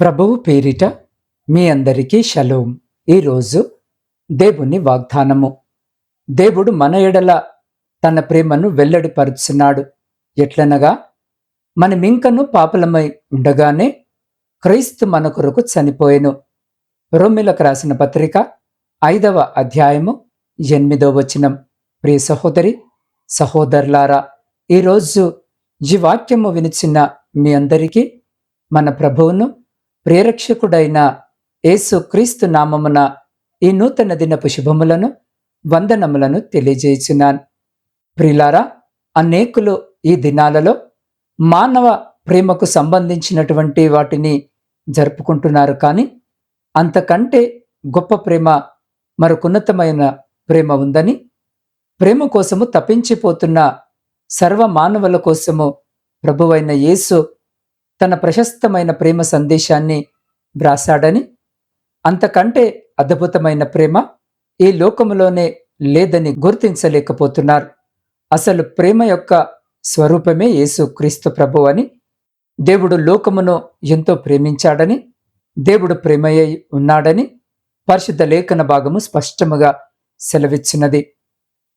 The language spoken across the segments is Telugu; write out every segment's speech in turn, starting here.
ప్రభువు పేరిట మీ అందరికీ షలోం. ఈరోజు దేవుని వాగ్దానము. దేవుడు మన ఎడల తన ప్రేమను వెల్లడిపరుచున్నాడు. ఎట్లనగా మనమింకను పాపలమై ఉండగానే క్రైస్తు మన కొరకు చనిపోయెను. రొమ్మిలకు రాసిన పత్రిక ఐదవ అధ్యాయము ఎనిమిదో వచనం. ప్రియ సహోదరి సహోదరులారా ఈరోజు ఈ వాక్యము వినిచిన మీ అందరికీ మన ప్రభువును ప్రేరక్షకుడైన యేసు క్రీస్తు నామమున ఈ నూతన దినపు శుభములను వందనములను తెలియజేయుచున్నాను. ప్రిలారా అనేకులు ఈ దినాలలో మానవ ప్రేమకు సంబంధించినటువంటి వాటిని జరుపుకుంటున్నారు కానీ అంతకంటే గొప్ప ప్రేమ మరొకున్నతమైన ప్రేమ ఉందని ప్రేమ కోసము తప్పించిపోతున్న సర్వ మానవుల కోసము ప్రభువైన యేసు తన ప్రశస్తమైన ప్రేమ సందేశాన్ని వ్రాసాడని అంతకంటే అద్భుతమైన ప్రేమ ఈ లోకములోనే లేదని గుర్తించలేకపోతున్నారు. అసలు ప్రేమ యొక్క స్వరూపమే యేసు క్రీస్తు ప్రభు అని దేవుడు లోకమును ఎంతో ప్రేమించాడని దేవుడు ప్రేమయ్య ఉన్నాడని పరిశుద్ధ లేఖన భాగము స్పష్టముగా సెలవిచ్చినది.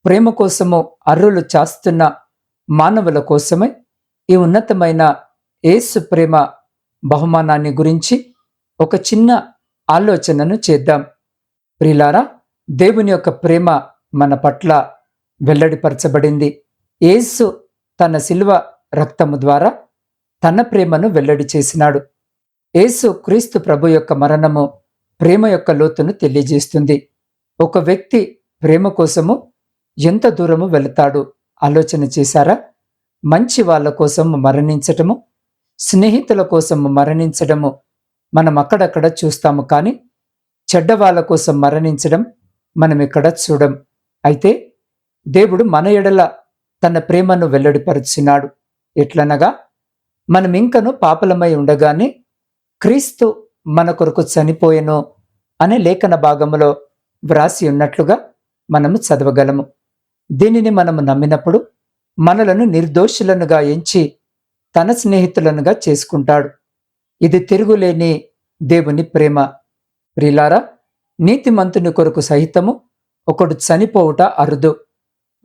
ప్రేమ కోసము అర్రులు చాస్తున్న మానవుల కోసమే ఈ ఉన్నతమైన ఏసు ప్రేమ బహుమానాన్ని గురించి ఒక చిన్న ఆలోచనను చేద్దాం. ప్రిలారా దేవుని యొక్క ప్రేమ మన పట్ల వెల్లడిపరచబడింది. ఏసు తన శిల్వ రక్తము ద్వారా తన ప్రేమను వెల్లడి చేసినాడు. ఏసు క్రీస్తు ప్రభు యొక్క మరణము ప్రేమ యొక్క లోతును తెలియజేస్తుంది. ఒక వ్యక్తి ప్రేమ కోసము ఎంత దూరము వెళతాడు? ఆలోచన చేశారా? మంచి వాళ్ళ కోసం మరణించటము స్నేహితుల కోసం మరణించడము మనం అక్కడక్కడ చూస్తాము కానీ చెడ్డవాళ్ళ కోసం మరణించడం మనం ఇక్కడ చూడం. అయితే దేవుడు మన ఎడల తన ప్రేమను వెల్లడిపరుచున్నాడు. ఎట్లనగా మనం ఇంకను పాపలమై ఉండగానే క్రీస్తు మన కొరకు చనిపోయెను అనే లేఖన భాగంలో వ్రాసి ఉన్నట్లుగా మనము చదవగలము. దీనిని మనము నమ్మినప్పుడు మనలను నిర్దోషులనుగా ఎంచి తన స్నేహితులనుగా చేసుకుంటాడు. ఇది తిరుగులేని దేవుని ప్రేమ. ప్రిలారా నీతిమంతుని కొరకు సహితము ఒకడు చనిపోవుట అరుదు.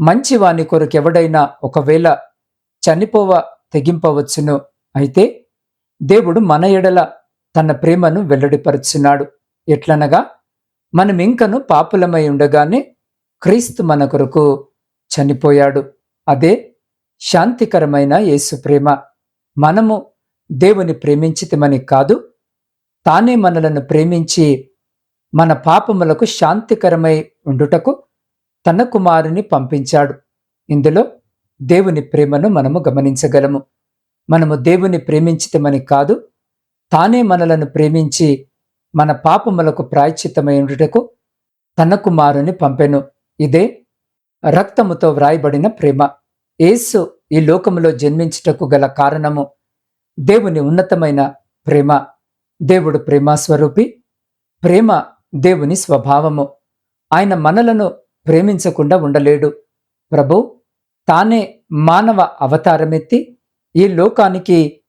మంచివాని కొరకు ఎవడైనా ఒకవేళ చనిపోవ తెగింపవచ్చును. అయితే దేవుడు మన ఎడల తన ప్రేమను వెల్లడిపరుచున్నాడు. ఎట్లనగా మనం ఇంకను పాపులమై ఉండగానే క్రీస్తు మన కొరకు చనిపోయాడు. అదే శాంతికరమైన యేసు ప్రేమ. మనము దేవుని ప్రేమించితమని కాదు తానే మనలను ప్రేమించి మన పాపములకు శాంతికరమై ఉండుటకు తన కుమారుని పంపించాడు. ఇందులో దేవుని ప్రేమను మనము గమనించగలము. మనము దేవుని ప్రేమించితమని కాదు తానే మనలను ప్రేమించి మన పాపములకు ప్రాయశ్చిత్తమై ఉండుటకు తన కుమారుని పంపెను. ఇదే రక్తముతో వ్రాయబడిన ప్రేమ. యేసు ఈ లోకములో జన్మించుటకు గల కారణము దేవుని ఉన్నతమైన ప్రేమ. దేవుడు ప్రేమ స్వరూపి ప్రేమ దేవుని స్వభావము. ఆయన మనలను ప్రేమించకుండా ఉండలేడు. ప్రభు తానే మానవ అవతారమెత్తి ఈ లోకానికి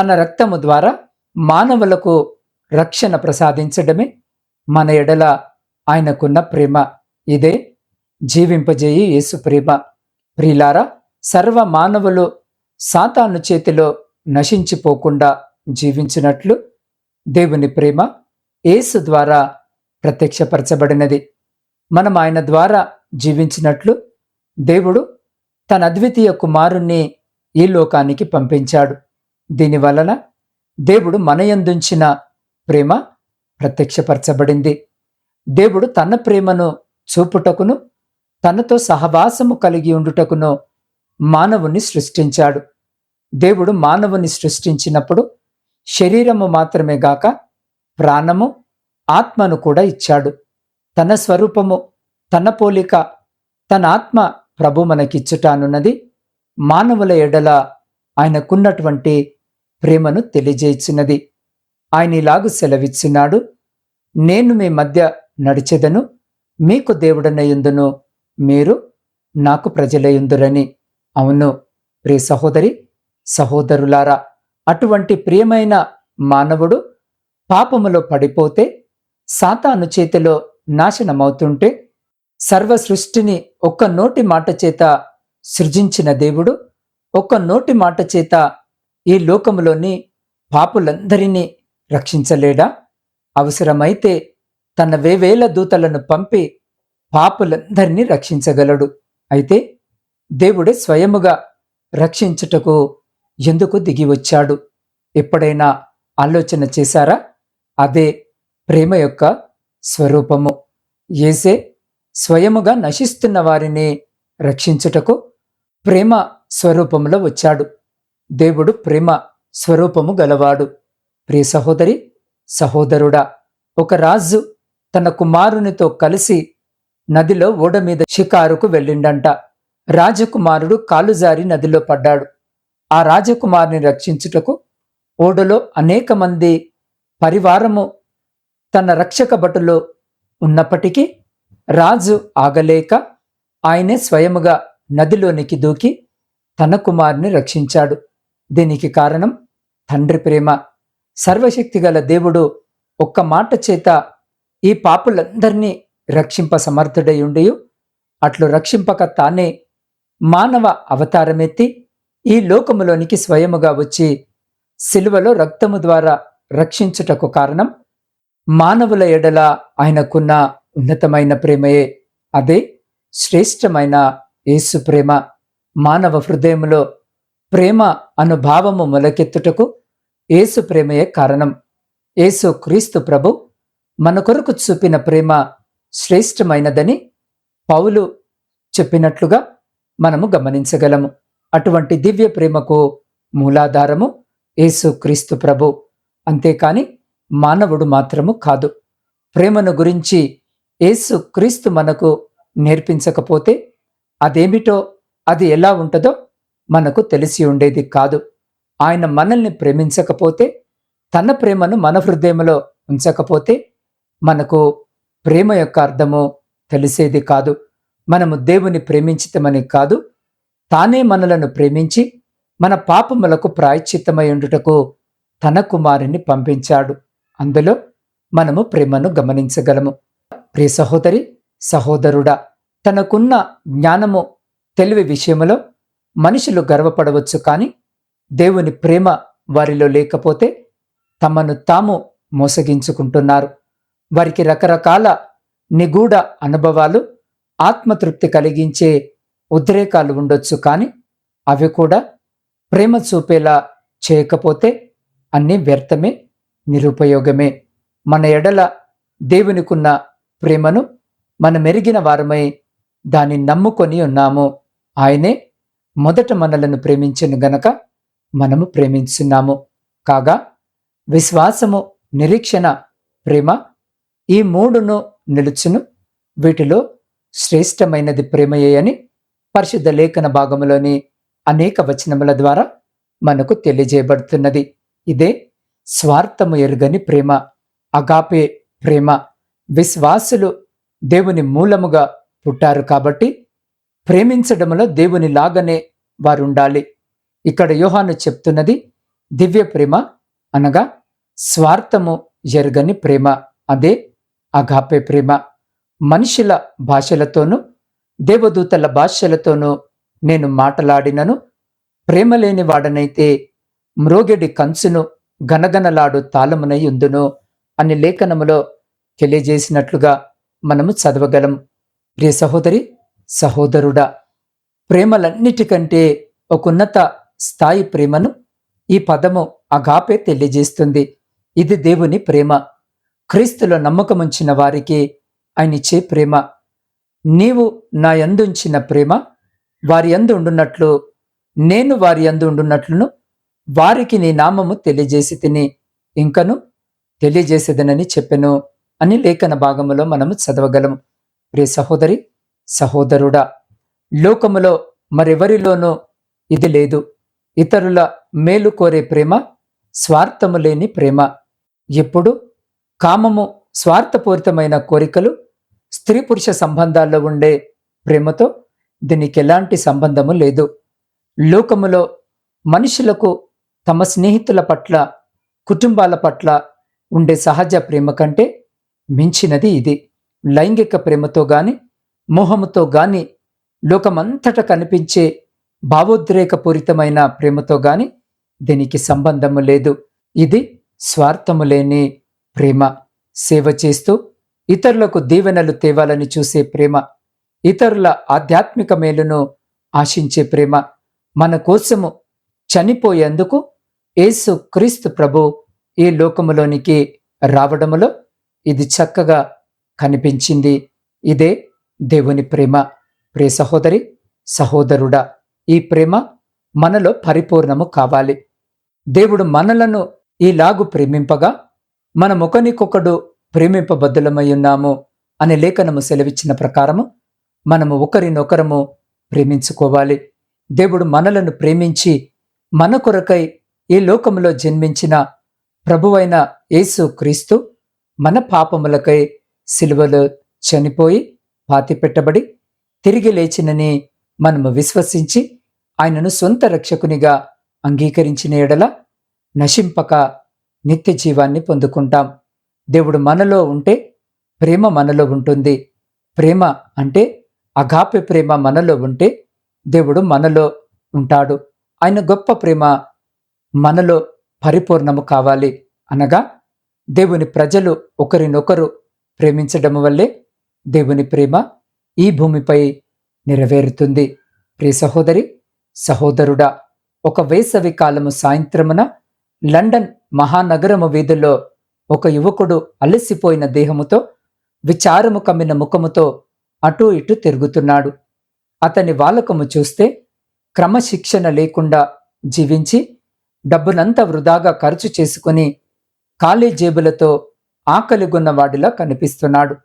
తన రక్తము ద్వారా మానవులకు రక్షణ ప్రసాదించడమే మన ఎడల ఆయనకున్న ప్రేమ. ఇదే జీవింపజేయి యేసు ప్రేమ. ప్రియులారా సర్వ మానవులు సాతాను చేతిలో నశించిపోకుండా జీవించినట్లు దేవుని ప్రేమ యేసు ద్వారా ప్రత్యక్షపరచబడినది. మనం ఆయన ద్వారా జీవించినట్లు దేవుడు తన అద్వితీయ కుమారుణ్ణి ఈ లోకానికి పంపించాడు. దీనివలన దేవుడు మనయందుంచిన ప్రేమ ప్రత్యక్షపరచబడింది. దేవుడు తన ప్రేమను చూపుటకును తనతో సహవాసము కలిగి ఉండుటకును మానవుని సృష్టించాడు. దేవుడు మానవుని సృష్టించినప్పుడు శరీరము మాత్రమే గాక ప్రాణము ఆత్మను కూడా ఇచ్చాడు. తన స్వరూపము తన పోలిక తన ఆత్మ ప్రభు మనకిచ్చుటానున్నది. మానవుల ఎడల ఆయనకున్నటువంటి ప్రేమను తెలియజేయించినది ఆయన ఇలాగు సెలవిచ్చినాడు. నేను మీ మధ్య నడిచెదను. మీకు దేవుడనయుందును మీరు నాకు ప్రజలయుందురని అవును ప్రియ సహోదరి సహోదరులారా అటువంటి ప్రియమైన మానవుడు పాపములో పడిపోతే సాతాను చేతిలో నాశనమవుతుంటే సర్వ సృష్టిని ఒక్క నోటి మాట చేత సృజించిన దేవుడు ఒక్క నోటి మాట చేత ఈ లోకములోని పాపులందరినీ రక్షించలేడా? అవసరమైతే తన వేవేల దూతలను పంపి పాపులందరినీ రక్షించగలడు. అయితే దేవుడే స్వయముగా రక్షించుటకు ఎందుకు దిగి వచ్చాడు ఎప్పుడైనా ఆలోచన చేశారా? అదే ప్రేమ యొక్క స్వరూపము. ఏసే స్వయముగా నశిస్తున్న వారిని రక్షించుటకు ప్రేమ స్వరూపములో వచ్చాడు. దేవుడు ప్రేమ స్వరూపము గలవాడు. ప్రియ సహోదరి సహోదరుడా ఒక రాజు తన కుమారునితో కలిసి నదిలో ఓడ మీద షికారుకు వెళ్ళిండంట. రాజకుమారుడు కాలుజారి నదిలో పడ్డాడు. ఆ రాజకుమారుని రక్షించుటకు ఓడలో అనేక మంది పరివారము తన రక్షక భటులో ఉన్నప్పటికీ రాజు ఆగలేక ఆయనే స్వయముగా నదిలోనికి దూకి తన కుమారుని రక్షించాడు. దీనికి కారణం తండ్రి ప్రేమ. సర్వశక్తిగల దేవుడు ఒక్క మాట చేత ఈ పాపులందరినీ రక్షింప సమర్థుడై ఉండి అట్లు రక్షింపక తానే మానవ అవతారమెత్తి ఈ లోకములోనికి స్వయముగా వచ్చి సిలువలో రక్తము ద్వారా రక్షించుటకు కారణం మానవుల ఎడల ఆయనకున్న ఉన్నతమైన ప్రేమయే. అదే శ్రేష్టమైన యేసు ప్రేమ. మానవ హృదయములో ప్రేమ అనుభావము మొలకెత్తుటకు యేసు ప్రేమయే కారణం. యేసు క్రీస్తు ప్రభు మన కొరకు చూపిన ప్రేమ శ్రేష్టమైనదని పౌలు చెప్పినట్లుగా మనము గమనించగలము. అటువంటి దివ్య ప్రేమకు మూలాధారము యేసు క్రీస్తు ప్రభు. అంతేకాని మానవుడు మాత్రము కాదు. ప్రేమను గురించి యేసు క్రీస్తు మనకు నేర్పించకపోతే అదేమిటో అది ఎలా ఉంటుందో మనకు తెలిసి ఉండేది కాదు. ఆయన మనల్ని ప్రేమించకపోతే తన ప్రేమను మన హృదయంలో ఉంచకపోతే మనకు ప్రేమ యొక్క అర్థము తెలిసేది కాదు. మనము దేవుని ప్రేమించితమని కాదు తానే మనలను ప్రేమించి మన పాపములకు ప్రాయశ్చిత్తమై ఉండుటకు తన కుమారుని పంపించాడు. అందులో మనము ప్రేమను గమనించగలము. ప్రియ సహోదరి సహోదరుడా తనకున్న జ్ఞానము తెలివి విషయములో మనుషులు గర్వపడవచ్చు కానీ దేవుని ప్రేమ వారిలో లేకపోతే తమను తాము మోసగించుకుంటున్నారు. వారికి రకరకాల నిగూఢ అనుభవాలు ఆత్మతృప్తి కలిగించే ఉద్రేకాలు ఉండొచ్చు కానీ అవి కూడా ప్రేమ చూపేలా చేయకపోతే అన్నీ వ్యర్థమే నిరుపయోగమే. మన ఎడల దేవునికున్న ప్రేమను మన మెరిగిన వారమై దాన్ని నమ్ముకొని ఉన్నాము. ఆయనే మొదట మనలను ప్రేమించిన గనక మనము ప్రేమించున్నాము. కాగా విశ్వాసము నిరీక్షణ ప్రేమ ఈ మూడును నిలుచును. వీటిలో శ్రేష్టమైనది ప్రేమయే అని పరిశుద్ధ లేఖన భాగంలోని అనేక వచనముల ద్వారా మనకు తెలియజేయబడుతున్నది. ఇదే స్వార్థము ఎరుగని ప్రేమ అగాపే ప్రేమ. విశ్వాసులు దేవుని మూలముగా పుట్టారు కాబట్టి ప్రేమించడంలో దేవుని లాగానే వారుండాలి. ఇక్కడ యోహాను చెప్తున్నది దివ్య ప్రేమ అనగా స్వార్థము ఎరుగని ప్రేమ అదే అగాపే ప్రేమ. మనుషుల భాషలతోనూ దేవదూతల భాషలతోనూ నేను మాటలాడినను. ప్రేమ లేని వాడనైతే మ్రోగెడి కంచును గనగనలాడు తాళమునై ఉందును అని లేఖనములో తెలియజేసినట్లుగా మనము చదవగలం. ప్రియ సహోదరి సహోదరుడా ప్రేమలన్నిటికంటే ఒక ఉన్నత స్థాయి ప్రేమను ఈ పదము అగాపే తెలియజేస్తుంది. ఇది దేవుని ప్రేమ. క్రీస్తులో నమ్మకముంచిన వారికి ఆయన ఇచ్చే ప్రేమ. నీవు నా యందుంచిన ప్రేమ వారి యందు ఉండున్నట్లు నేను వారి యందు ఉండున్నట్లును వారికి నీ నామము తెలియజేసి తిని ఇంకను తెలియజేసేదనని చెప్పెను అని లేఖన భాగములో మనము చదవగలము ప్రియ సహోదరి సహోదరుడా లోకములో మరెవరిలోనూ ఇది లేదు. ఇతరుల మేలు కోరే ప్రేమ స్వార్థము లేని ప్రేమ. ఎప్పుడు కామము స్వార్థపూరితమైన కోరికలు స్త్రీ పురుష సంబంధాల్లో ఉండే ప్రేమతో దీనికి ఎలాంటి సంబంధము లేదు. లోకములో మనుషులకు తమ స్నేహితుల పట్ల కుటుంబాల పట్ల ఉండే సహజ ప్రేమ కంటే మించినది ఇది. లైంగిక ప్రేమతో గాని మోహముతో గాని లోకమంతట కనిపించే భావోద్రేకపూరితమైన ప్రేమతో గాని దీనికి సంబంధము లేదు. ఇది స్వార్థము లేని ప్రేమ. సేవ చేస్తూ ఇతరులకు దీవెనలు తేవాలని చూసే ప్రేమ ఇతరుల ఆధ్యాత్మిక మేలును ఆశించే ప్రేమ మన కోసము చనిపోయేందుకు యేసు క్రీస్తు ప్రభు ఈ లోకములోనికి రావడములో ఇది చక్కగా కనిపించింది. ఇదే దేవుని ప్రేమ. ప్రియ సహోదరి సహోదరుడా ఈ ప్రేమ మనలో పరిపూర్ణము కావాలి. దేవుడు మనలను ఈలాగు ప్రేమింపగా మన ఒకనికొకడు ప్రేమింపబద్ధులమై ఉన్నాము అనే లేఖనము సెలవిచ్చిన ప్రకారము మనము ఒకరినొకరము ప్రేమించుకోవాలి. దేవుడు మనలను ప్రేమించి మన కొరకై ఈ లోకములో జన్మించిన ప్రభువైన యేసు క్రీస్తు మన పాపములకై సిలువలో చనిపోయి పాతిపెట్టబడి తిరిగి లేచినని మనము విశ్వసించి ఆయనను సొంత రక్షకునిగా అంగీకరించిన ఎడల నశింపక నిత్య జీవాన్ని పొందుకుంటాం. దేవుడు మనలో ఉంటే ప్రేమ మనలో ఉంటుంది. ప్రేమ అంటే అగాపె ప్రేమ మనలో ఉంటే దేవుడు మనలో ఉంటాడు. ఆయన గొప్ప ప్రేమ మనలో పరిపూర్ణము కావాలి. అనగా దేవుని ప్రజలు ఒకరినొకరు ప్రేమించడం వల్లే దేవుని ప్రేమ ఈ భూమిపై నెరవేరుతుంది. ప్రియ సహోదరి సహోదరుడా ఒక వేసవి కాలము సాయంత్రమున లండన్ మహానగరము వీధుల్లో ఒక యువకుడు అలసిపోయిన దేహముతో విచారము కమ్మిన ముఖముతో అటూ ఇటు తిరుగుతున్నాడు. అతని వాలకము చూస్తే క్రమశిక్షణ లేకుండా జీవించి డబ్బునంతా వృధాగా ఖర్చు చేసుకుని ఖాళీ జేబులతో ఆకలిగొన్నవాడిలా కనిపిస్తున్నాడు.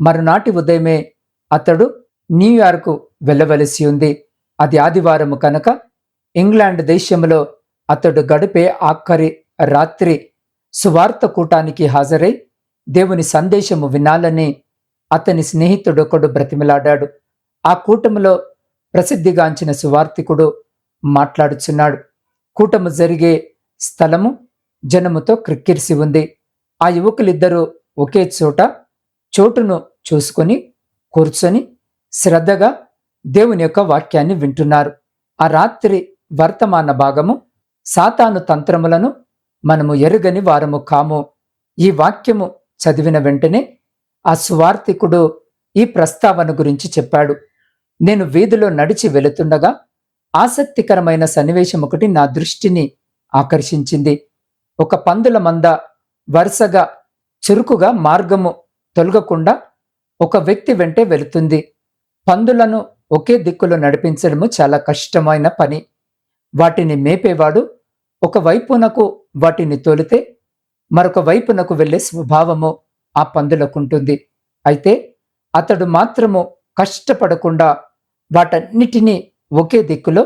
మరునాటి ఉదయమే అతడు న్యూయార్కు వెళ్ళవలసి ఉంది. అది ఆదివారము కనుక ఇంగ్లాండ్ దేశంలో అతడు గడిపే ఆఖరి రాత్రి సువార్త కూటానికి హాజరై దేవుని సందేశము వినాలని అతని స్నేహితుడొకడు బ్రతిమలాడాడు. ఆ కూటములో ప్రసిద్ధిగాంచిన సువార్తికుడు మాట్లాడుచున్నాడు. కూటము జరిగే స్థలము జనముతో క్రిక్కిరిసి ఉంది. ఆ యువకులిద్దరూ ఒకే చోట చోటును చూసుకొని కూర్చొని శ్రద్ధగా దేవుని యొక్క వాక్యాన్ని వింటున్నారు. ఆ రాత్రి వర్తమాన భాగము సాతాను తంత్రములను మనము ఎరుగని వారము కాము. ఈ వాక్యము చదివిన వెంటనే ఆ సువార్థికుడు ఈ ప్రస్తావన గురించి చెప్పాడు. నేను వీధిలో నడిచి వెళుతుండగా ఆసక్తికరమైన సన్నివేశం ఒకటి నా దృష్టిని ఆకర్షించింది. ఒక పందుల మంద వరుసగా చురుకుగా మార్గము తొలగకుండా ఒక వ్యక్తి వెంటే వెళుతుంది. పందులను ఒకే దిక్కులో నడిపించడము చాలా కష్టమైన పని. వాటిని మేపేవాడు ఒక వైపునకు వాటిని తోలితే మరొక వైపునకు వెళ్ళే స్వభావము ఆ పందులకుంటుంది అయితే అతడు మాత్రము కష్టపడకుండా వాటన్నిటినీ ఒకే దిక్కులో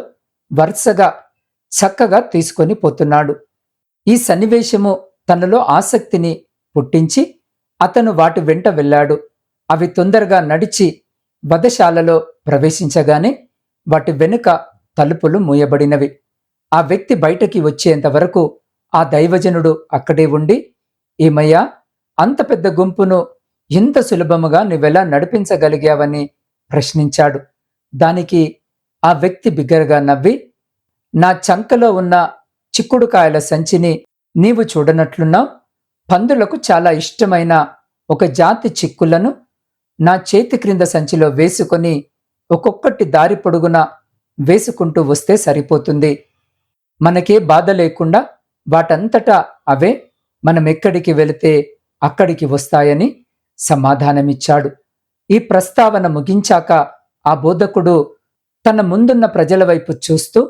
వరుసగా చక్కగా తీసుకొని పోతున్నాడు. ఈ సన్నివేశము తనలో ఆసక్తిని పుట్టించి అతను వాటి వెంట వెళ్ళాడు. అవి తొందరగా నడిచి వధశాలలో ప్రవేశించగానే వాటి వెనుక తలుపులు మూయబడినవి. ఆ వ్యక్తి బయటకి వచ్చేంత వరకు ఆ దైవజనుడు అక్కడే ఉండి ఏమయ్యా అంత పెద్ద గుంపును ఇంత సులభముగా నువ్వెలా నడిపించగలిగావని ప్రశ్నించాడు. దానికి ఆ వ్యక్తి బిగ్గరగా నవ్వి నా చంకలో ఉన్న చిక్కుడుకాయల సంచిని నీవు చూడనట్లున్నావు. పందులకు చాలా ఇష్టమైన ఒక జాతి చిక్కులను నా చేతి క్రింద సంచిలో వేసుకొని ఒక్కొక్కటి దారి పొడుగున వేసుకుంటూ వస్తే సరిపోతుంది. మనకే బాధ లేకుండా వాటంతటా అవే మనం ఎక్కడికి వెళితే అక్కడికి వస్తాయని సమాధానమిచ్చాడు. ఈ ప్రస్తావన ముగించాక ఆ బోధకుడు తన ముందున్న ప్రజల వైపు చూస్తూ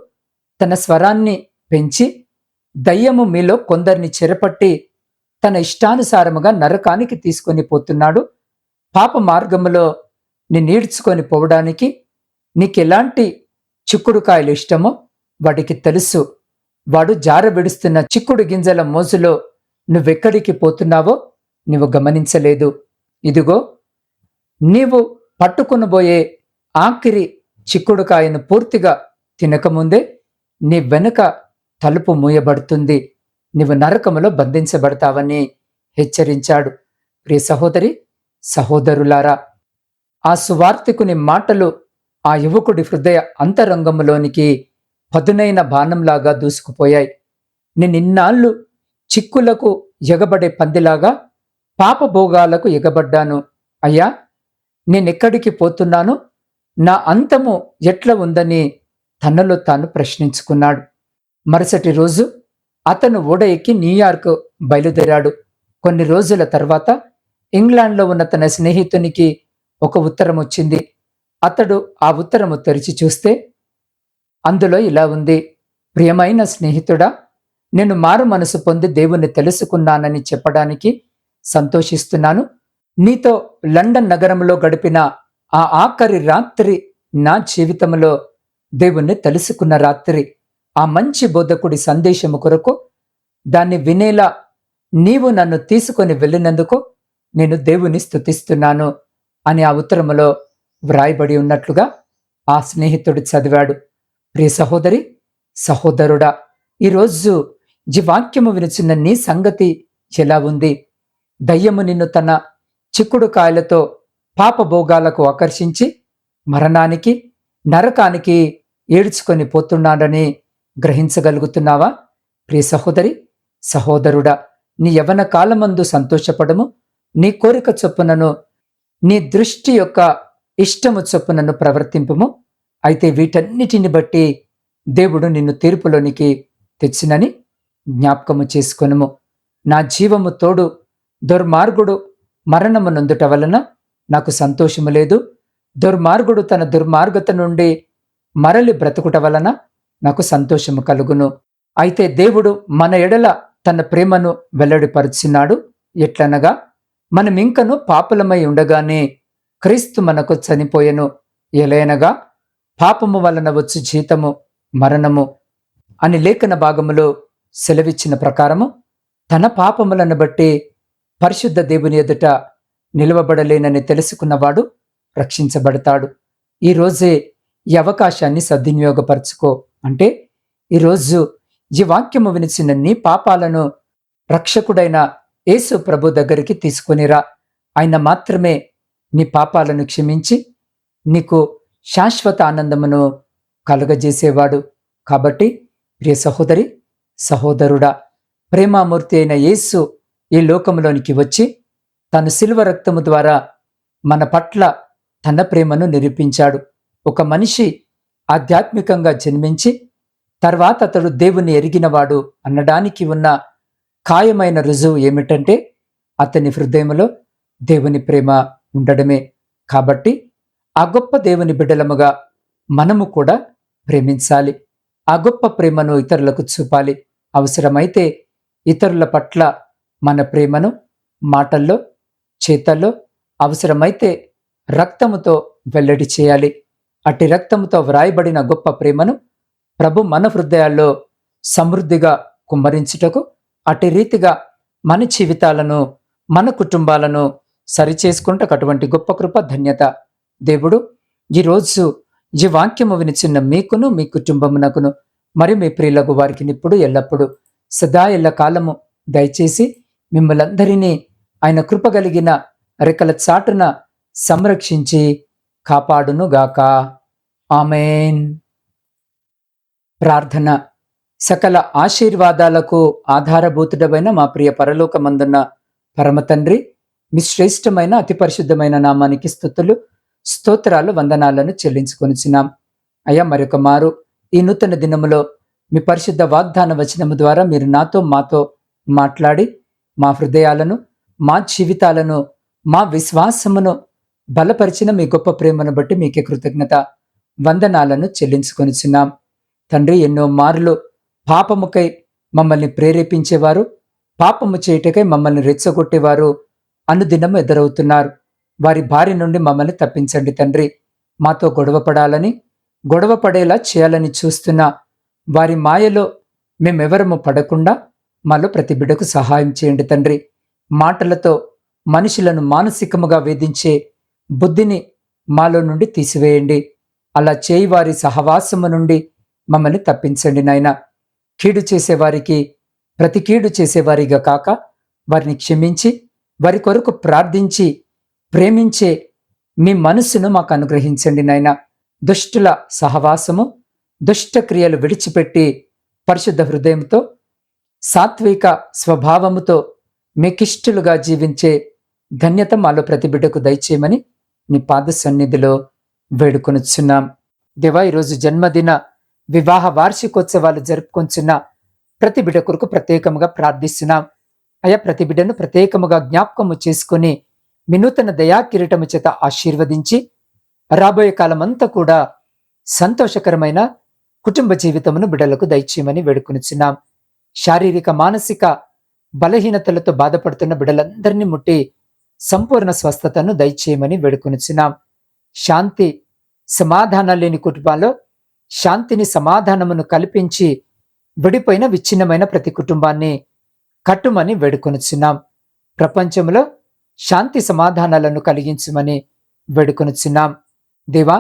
తన స్వరాన్ని పెంచి దయ్యము మీలో కొందరిని చెరపట్టి తన ఇష్టానుసారముగా నరకానికి తీసుకొని పోతున్నాడు. పాప మార్గములో నిన్నీడ్చుకొని పోవడానికి నీకెలాంటి చిక్కుడుకాయలు ఇష్టమో వాటికి తెలుసు. వాడు జారబెడుస్తున్న చిక్కుడు గింజల మోజులో నువ్వెక్కడికి పోతున్నావో నువ్వు గమనించలేదు. ఇదిగో నీవు పట్టుకునబోయే ఆఖరి చిక్కుడుకాయను పూర్తిగా తినకముందే నీ వెనుక తలుపు మూయబడుతుంది. నీవు నరకములో బంధించబడతావని హెచ్చరించాడు. ప్రియ సహోదరి సహోదరులారా ఆ సువార్తికుని మాటలు ఆ యువకుడి హృదయ అంతరంగంలోనికి పదునైన బాణంలాగా దూసుకుపోయాయి. నేనిన్నాళ్ళు చిక్కులకు ఎగబడే పందిలాగా పాపభోగాలకు ఎగబడ్డాను. అయ్యా నేనెక్కడికి పోతున్నాను? నా అంతము ఎట్లా ఉందని తనలో తాను ప్రశ్నించుకున్నాడు. మరుసటి రోజు అతను ఓడ ఎక్కి న్యూయార్క్ బయలుదేరాడు. కొన్ని రోజుల తర్వాత ఇంగ్లాండ్లో ఉన్న తన స్నేహితునికి ఒక ఉత్తరం వచ్చింది అతడు ఆ ఉత్తరము తెరిచి చూస్తే అందులో ఇలా ఉంది. ప్రియమైన స్నేహితుడా నేను మారు మనసు పొంది దేవుణ్ణి తెలుసుకున్నానని చెప్పడానికి సంతోషిస్తున్నాను. నీతో లండన్ నగరంలో గడిపిన ఆ ఆఖరి రాత్రి నా జీవితంలో దేవుణ్ణి తెలుసుకున్న రాత్రి ఆ మంచి బోధకుడి సందేశము కొరకు దాన్ని వినేలా నీవు నన్ను తీసుకొని వెళ్ళినందుకు నేను దేవుని స్థుతిస్తున్నాను అని ఆ ఉత్తరములో వ్రాయబడి ఉన్నట్లుగా ఆ స్నేహితుడు చదివాడు. ప్రియ సహోదరి సహోదరుడా ఈరోజు జీవాక్యము వినుచున్న నీ సంగతి ఎలా ఉంది? దయ్యము నిన్ను తన చిక్కుడు కాయలతో పాపభోగాలకు ఆకర్షించి మరణానికి నరకానికి ఏడ్చుకొని పోతున్నాడని గ్రహించగలుగుతున్నావా? ప్రియ సహోదరి సహోదరుడా నీ యవన కాలమందు సంతోషపడము. నీ కోరిక చొప్పునను నీ దృష్టి యొక్క ఇష్టము చొప్పునను ప్రవర్తింపము. అయితే వీటన్నిటిని బట్టి దేవుడు నిన్ను తీర్పులోనికి తెచ్చినని జ్ఞాపకము చేసుకొనుము. నా జీవము తోడు దుర్మార్గుడు మరణము నొందుట వలన నాకు సంతోషము లేదు. దుర్మార్గుడు తన దుర్మార్గత నుండి మరలి బ్రతుకుట వలన నాకు సంతోషము కలుగును. అయితే దేవుడు మన ఎడల తన ప్రేమను వెల్లడిపరుచున్నాడు. ఎట్లనగా మనమింకను పాపులమై ఉండగానే క్రీస్తు మనకు చనిపోయెను. ఎలయనగా పాపము వలన వచ్చు జీతము మరణము అని లేఖన భాగములో సెలవిచ్చిన ప్రకారము తన పాపములను బట్టి పరిశుద్ధ దేవుని ఎదుట నిలవబడలేనని తెలుసుకున్నవాడు రక్షించబడతాడు. ఈ రోజే ఈ అవకాశాన్ని సద్వినియోగపరచుకో. అంటే ఈరోజు ఈ వాక్యము వినిచిన నీ పాపాలను రక్షకుడైన యేసు ప్రభు దగ్గరికి తీసుకునిరా ఆయన మాత్రమే నీ పాపాలను క్షమించి నీకు శాశ్వత ఆనందమును కలుగజేసేవాడు. కాబట్టి ప్రియ సహోదరి సహోదరుడా ప్రేమామూర్తి అయిన యేసు ఈ లోకంలోనికి వచ్చి తన శిల్వ రక్తము ద్వారా మన పట్ల తన ప్రేమను నిరూపించాడు. ఒక మనిషి ఆధ్యాత్మికంగా జన్మించి తర్వాత అతడు దేవుని ఎరిగినవాడు అనడానికి ఉన్న ఖాయమైన రుజువు ఏమిటంటే అతని హృదయంలో దేవుని ప్రేమ ఉండడమే. కాబట్టి ఆ గొప్ప దేవుని బిడ్డలముగా మనము కూడా ప్రేమించాలి. ఆ గొప్ప ప్రేమను ఇతరులకు చూపాలి. అవసరమైతే ఇతరుల పట్ల మన ప్రేమను మాటల్లో చేతల్లో అవసరమైతే రక్తముతో వెల్లడి చేయాలి. అట్టి రక్తముతో వ్రాయబడిన గొప్ప ప్రేమను ప్రభు మన హృదయాల్లో సమృద్ధిగా కుమ్మరించుటకు అటు రీతిగా మన జీవితాలను మన కుటుంబాలను సరిచేసుకుంటకు అటువంటి గొప్ప కృప ధన్యత దేవుడు ఈరోజు ఈ వాక్యము వినిచిన్న మీకును మీ కుటుంబమునకును మరి మీ ప్రియులకు వారికి ఇప్పుడు ఎల్లప్పుడూ సదా ఎల్ల కాలము దయచేసి మిమ్మలందరినీ ఆయన కృపగలిగిన రెక్కల చాటున సంరక్షించి కాపాడునుగాక. ఆమెన్. ప్రార్థన. సకల ఆశీర్వాదాలకు ఆధారభూతుడమైన మా ప్రియ పరలోకమందున్న పరమతండ్రి మీ శ్రేష్టమైన అతి పరిశుద్ధమైన నామానికి స్థుతులు. స్తోత్రాలు వందనాలను చెల్లించుకొనిచున్నాం. అయ్యా మరొక మారు ఈ నూతన దినములో మీ పరిశుద్ధ వాగ్దాన వచనము ద్వారా మీరు నాతో మాతో మాట్లాడి మా హృదయాలను మా జీవితాలను మా విశ్వాసమును బలపరిచిన మీ గొప్ప ప్రేమను బట్టి మీకే కృతజ్ఞత వందనాలను చెల్లించుకొనిచున్నాం. తండ్రి ఎన్నో మార్లు పాపముకై మమ్మల్ని ప్రేరేపించేవారు పాపము చేయుటకై మమ్మల్ని రెచ్చగొట్టేవారు అనుదినం ఎదురవుతున్నారు. వారి బారి నుండి మమ్మల్ని తప్పించండి తండ్రి. మాతో గొడవపడాలని గొడవపడేలా చేయాలని చూస్తున్న వారి మాయలో మేమెవరము పడకుండా మాలో ప్రతి బిడ్డకు సహాయం చేయండి తండ్రి. మాటలతో మనుషులను మానసికముగా వేధించే బుద్ధిని మాలో నుండి తీసివేయండి. అలా చేయి వారి సహవాసము నుండి మమ్మల్ని తప్పించండి నాయన. కీడు చేసేవారికి ప్రతి కీడు చేసేవారిగా కాక వారిని క్షమించి వారి కొరకు ప్రార్థించి ప్రేమించే మీ మనసును మాకు అనుగ్రహించండి నాయన. దుష్టుల సహవాసము దుష్ట క్రియలు విడిచిపెట్టి పరిశుద్ధ హృదయంతో సాత్విక స్వభావముతో మీకిష్టులుగా జీవించే ధన్యత మాలో ప్రతి బిడ్డకు దయచేయమని నీ పాద సన్నిధిలో వేడుకొనుచున్నాం. దేవా ఈరోజు జన్మదిన వివాహ వార్షికోత్సవాలు జరుపుకొంచున్న ప్రతి బిడ్డ కొరకు ప్రత్యేకముగా ప్రార్థిస్తున్నాం. అయా ప్రతి బిడ్డను ప్రత్యేకముగా జ్ఞాపకము చేసుకుని వినూతన దయా కిరీటము చేత ఆశీర్వదించి రాబోయే కాలమంతా కూడా సంతోషకరమైన కుటుంబ జీవితమును బిడ్డలకు దయచేయమని వేడుకొనిచున్నాం. శారీరక మానసిక బలహీనతలతో బాధపడుతున్న బిడ్డలందరినీ ముట్టి సంపూర్ణ స్వస్థతను దయచేయమని వేడుకొనిచున్నాం. శాంతి సమాధానాలు లేని కుటుంబాల్లో శాంతిని సమాధానమును కల్పించి విడిపోయిన విచ్ఛిన్నమైన ప్రతి కుటుంబాన్ని కట్టుమని వేడుకొనిచున్నాం. ప్రపంచంలో శాంతి సమాధానాలను కలిగించమని వేడుకొనుచున్నాం. దేవా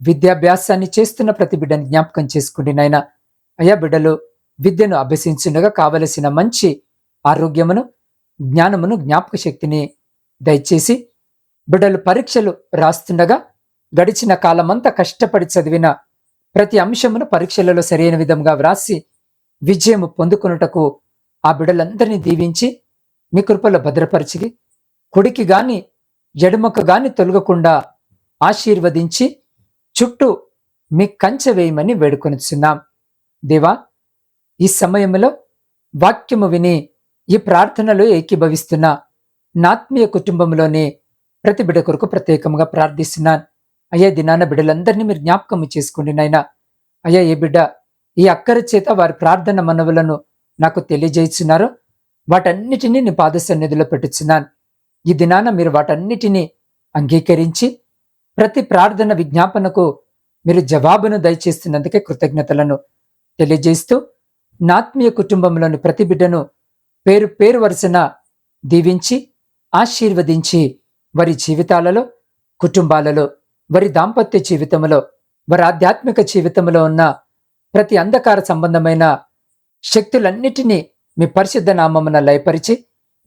విద్యాభ్యాసాన్ని చేస్తున్న ప్రతి బిడ్డను జ్ఞాపకం చేసుకుండి నాయన. అయ్యా బిడ్డలు విద్యను అభ్యసించుండగా కావలసిన మంచి ఆరోగ్యమును జ్ఞానమును జ్ఞాపక శక్తిని దయచేసి బిడ్డలు పరీక్షలు రాస్తుండగా గడిచిన కాలమంతా కష్టపడి చదివిన ప్రతి అంశమును పరీక్షలలో సరైన విధంగా వ్రాసి విజయము పొందుకున్నటకు ఆ బిడ్డలందరినీ దీవించి మీ కృపలో భద్రపరిచి కుడికి గాని ఎడమకు గాని తొలగకుండా ఆశీర్వదించి చుట్టూ మీ కంచె వేయమని వేడుకొనిచున్నాం. దేవా ఈ సమయంలో వాక్యము విని ఈ ప్రార్థనలో ఏకీభవిస్తున్న నాత్మీయ కుటుంబంలోని ప్రతి బిడ కొరకు ప్రత్యేకంగా ప్రార్థిస్తున్నాను. అయ్యా దినాన బిడ్డలందరినీ మీరు జ్ఞాపకం చేసుకోండి నాయన. అయ్యా ఏ బిడ్డ ఈ అక్కర చేత వారి ప్రార్థన మనవులను నాకు తెలియజేస్తున్నారో వాటన్నిటినీ నీ పాద సన్నిధిలో పెట్టుచున్నాను. ఈ దినాన మీరు వాటన్నిటినీ అంగీకరించి ప్రతి ప్రార్థన విజ్ఞాపనకు మీరు జవాబును దయచేస్తున్నందుకే కృతజ్ఞతలను తెలియజేస్తూ నాత్మీయ కుటుంబంలోని ప్రతి బిడ్డను పేరు పేరు వరుసన దీవించి ఆశీర్వదించి వారి జీవితాలలో కుటుంబాలలో వారి దాంపత్య జీవితంలో వారి ఆధ్యాత్మిక జీవితంలో ఉన్న ప్రతి అంధకార సంబంధమైన శక్తులన్నిటినీ మీ పరిశుద్ధ నామమున లయపరిచి